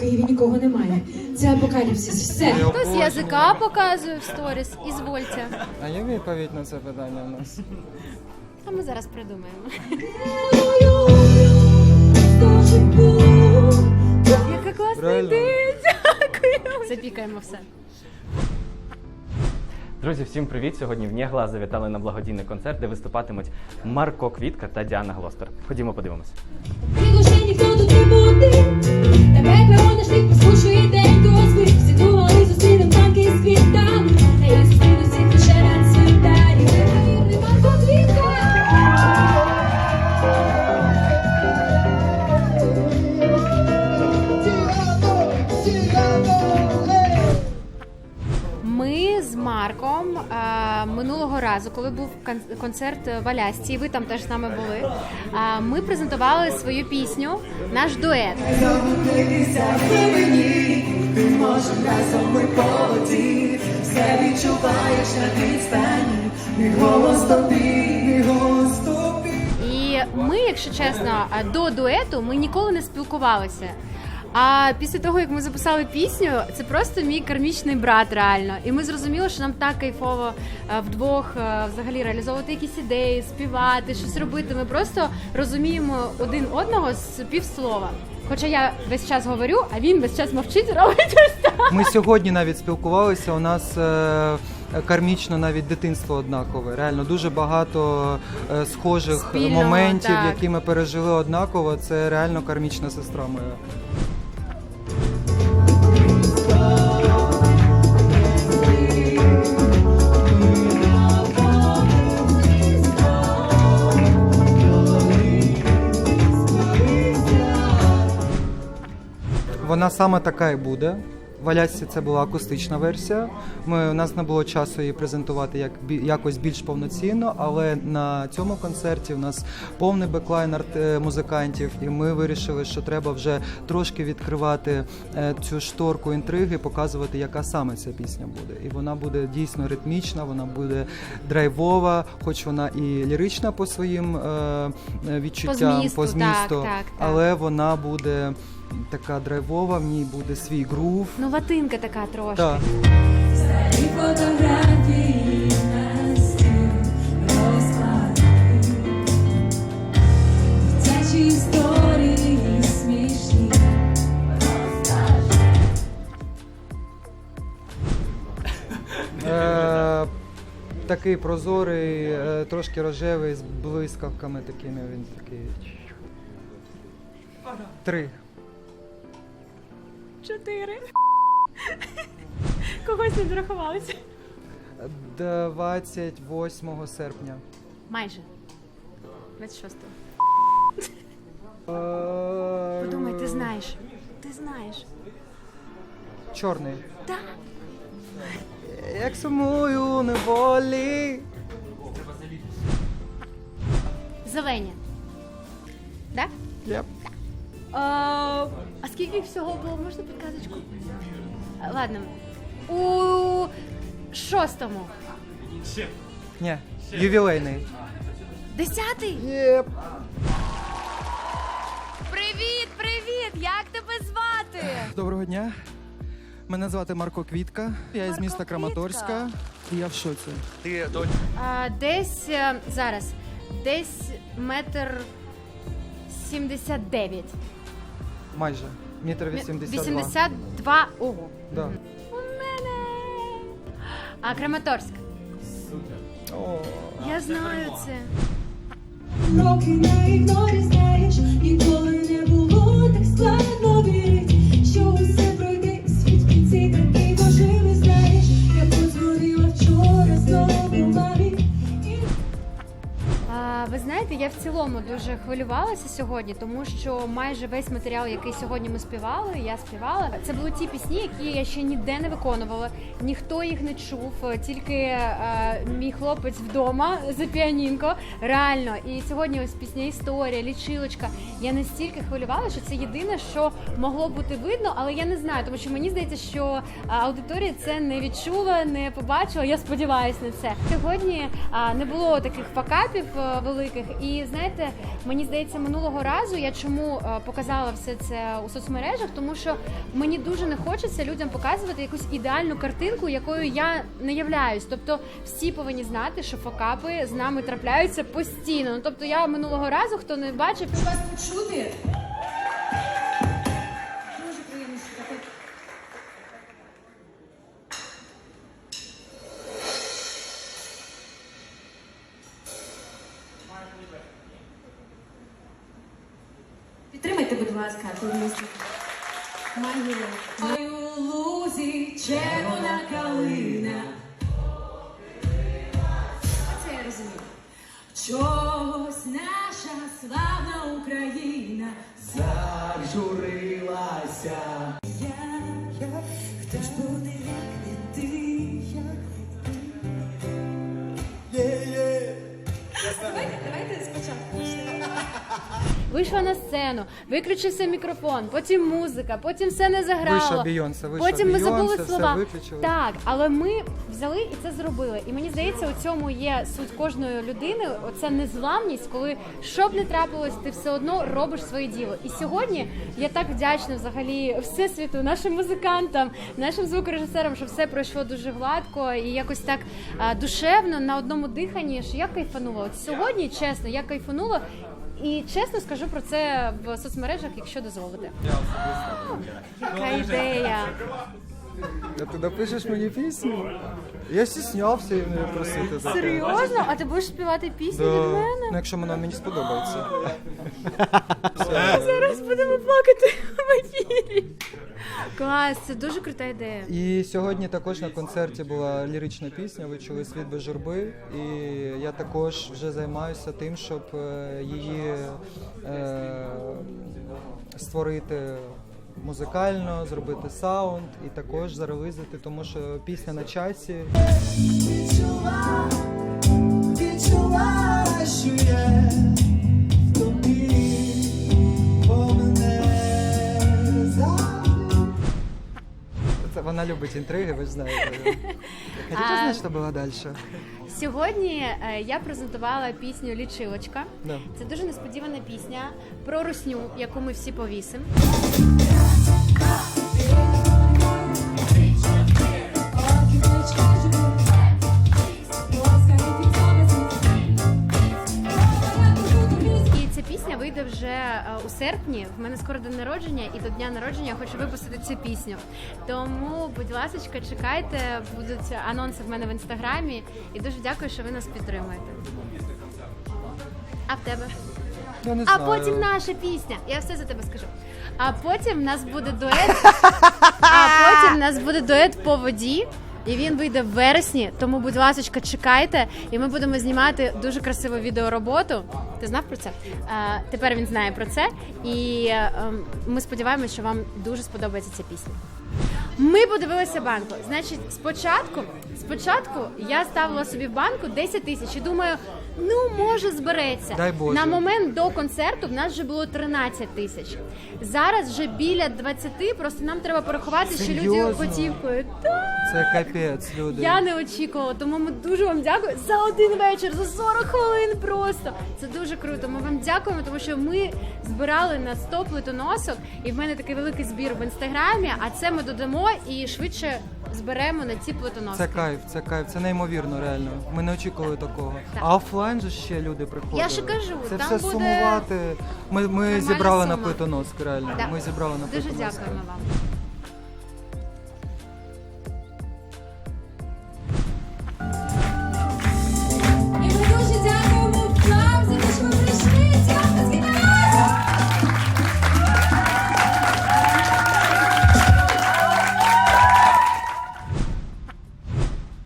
Києві нікого немає. Це апокаліпсис. Все. Хтось язика показує в сторіс, ізвольте. А є відповідь на це питання в нас? А ми зараз придумаємо. Яка класна ідея! Дякую! Запікаємо все. Друзі, всім привіт! Сьогодні в Нєгла завітали на благодійний концерт, де виступатимуть Марко Квітка та Діана Глостер. Ходімо, подивимося. Приглушені, хто тут не буде. Тебе перониш, ти послушує день, то збив. Всі думали, зустрінем танки з квітами. Разу, коли був кон- концерт в Алясці, ви там теж з нами були. Ми презентували свою пісню, наш дует. Все відчуваєш на відстані, мій голос тобі, мій голос тобі. І ми, якщо чесно, до дуету ми ніколи не спілкувалися. А після того, як ми записали пісню, це просто мій кармічний брат, реально. І ми зрозуміли, що нам так кайфово е, вдвох е, взагалі реалізовувати якісь ідеї, співати, щось робити. Ми просто розуміємо один одного з півслова. Хоча я весь час говорю, а він весь час мовчить, робить ось так. Ми сьогодні навіть спілкувалися. У нас е, кармічно навіть дитинство однакове. Реально дуже багато е, схожих Спільного, моментів, так. які ми пережили однаково. Це реально кармічна сестра моя. Вона саме така і буде. В Алясці це була акустична версія. Ми, у нас не було часу її презентувати як, якось більш повноцінно, але на цьому концерті у нас повний беклайн арт, е, музикантів, і ми вирішили, що треба вже трошки відкривати е, цю шторку інтриги, показувати, яка саме ця пісня буде. І вона буде дійсно ритмічна, вона буде драйвова, хоч вона і лірична по своїм е, відчуттям, змісту, по так, змісту, так, так. але вона буде така драйвова, в ній буде свій грув. Ну, латинка така трошки. Так. Старі фотографії на стіл розклади, дитячі історії смішні. Е, такий прозорий, е, трошки рожевий, з блискавками такими. Він такий. Три. Чотири. Когось не дорахувалися. 28 серпня. Майже. 26. Е, Подумай, ти знаєш. Ти знаєш. Чорний. Так. Як сумую неволі. Зелені. Так? Yep. А скільки всього було? Можна підказочку? Ладно. У шостому. Ні, ювілейний. Десятий? Єп. Привіт, привіт! Як тебе звати? Доброго дня. Мене звати Марко Квітка. Я із Марко міста Квітка. Краматорська. І я в шоці. Ти А, десь е, зараз. Десь метр сімдесят дев'ять. Майже. Метр 82. 82. Ого. Да. У мене. А Краматорськ. О. Я знаю це. Роки на ігнорі знаєш, ніколи не було так складно вірить, що усе пройде світ в кінці ви знаєте, я в цілому дуже хвилювалася сьогодні, тому що майже весь матеріал, який сьогодні ми співали, я співала. Це були ті пісні, які я ще ніде не виконувала. Ніхто їх не чув, тільки е, мій хлопець вдома за піанінко. Реально, і сьогодні ось пісня історія, лічилочка. Я настільки хвилювалася, що це єдине, що могло бути видно, але я не знаю, тому що мені здається, що аудиторія це не відчула, не побачила. Я сподіваюся на це. Сьогодні а, не було таких факапів е, великих, і знаєте, мені здається, минулого разу я чому е, показала все це у соцмережах, тому що мені дуже не хочеться людям показувати якусь ідеальну картинку, якою я не являюсь. Тобто, всі повинні знати, що фокапи з нами трапляються постійно. Ну тобто, я минулого разу, хто не бачив, вас почути. Ласка, тут у лузі червона калина. Оце я розумію. Чогось наша славна Україна зажурилася. Вийшла на сцену, виключився мікрофон, потім музика, потім все не заграло. Вийшла Бейонсе, вийшла Потім ми забули Бейонсе, все слова. виключили. Так, але ми взяли і це зробили. І мені здається, у цьому є суть кожної людини. Оця незламність, коли що б не трапилось, ти все одно робиш своє діло. І сьогодні я так вдячна взагалі всесвіту, нашим музикантам, нашим звукорежисерам, що все пройшло дуже гладко і якось так а, душевно на одному диханні. Що я кайфанула. От сьогодні, чесно, я кайфанула. І чесно скажу про це в соцмережах, якщо дозволите. Яка ідея! А ти напишеш мені пісню? Я стіснявся її не просити. за Серйозно? А ти будеш співати пісню Да. від мене? Ну, якщо вона мені сподобається. Зараз будемо плакати. Клас, це дуже крута ідея. І сьогодні також на концерті була лірична пісня, ви чули світ без журби. І я також вже займаюся тим, щоб е, її е, створити музикально, зробити саунд і також зарелизити, тому що пісня на часі. Відчула, відчула, що є вона любить інтриги, ви ж знаєте. Хотите А- знати, що було далі? Сьогодні е, я презентувала пісню Лічилочка. Да. Це дуже несподівана пісня про русню, яку ми всі повісимо. У серпні. В мене скоро день народження, і до дня народження я хочу випустити цю пісню. Тому, будь ласка, чекайте, будуть анонси в мене в інстаграмі. І дуже дякую, що ви нас підтримуєте. А в тебе? Я не А знаю. потім наша пісня. Я все за тебе скажу. А потім в нас буде дует. А потім в нас буде дует по воді. І він вийде в вересні, тому, будь ласка, чекайте, і ми будемо знімати дуже красиву відеороботу. Ти знав про це? А, тепер він знає про це, і е, ем, ми сподіваємося, що вам дуже сподобається ця пісня. Ми подивилися банку. Значить, спочатку, спочатку я ставила собі в банку 10 тисяч і думаю, ну може збереться. Дай Боже. На момент до концерту в нас вже було 13 тисяч. Зараз вже біля 20, просто нам треба порахувати, що люди Серйозно? готівкою. Це капець, люди. Я не очікувала, тому ми дуже вам дякуємо за один вечір, за 40 хвилин просто. Це дуже круто. Ми вам дякуємо, тому що ми збирали на 100 плитоносок, і в мене такий великий збір в інстаграмі. А це ми додамо і швидше зберемо на ці плитоноски. Це кайф, це кайф, це неймовірно, реально. Ми не очікували такого. Так. А офлайн же ще люди приходили. Я ж кажу, це там все буде сумувати. Ми, ми зібрали зібрали на питонос. реально. Да. Ми зібрали на Дуже дякуємо вам.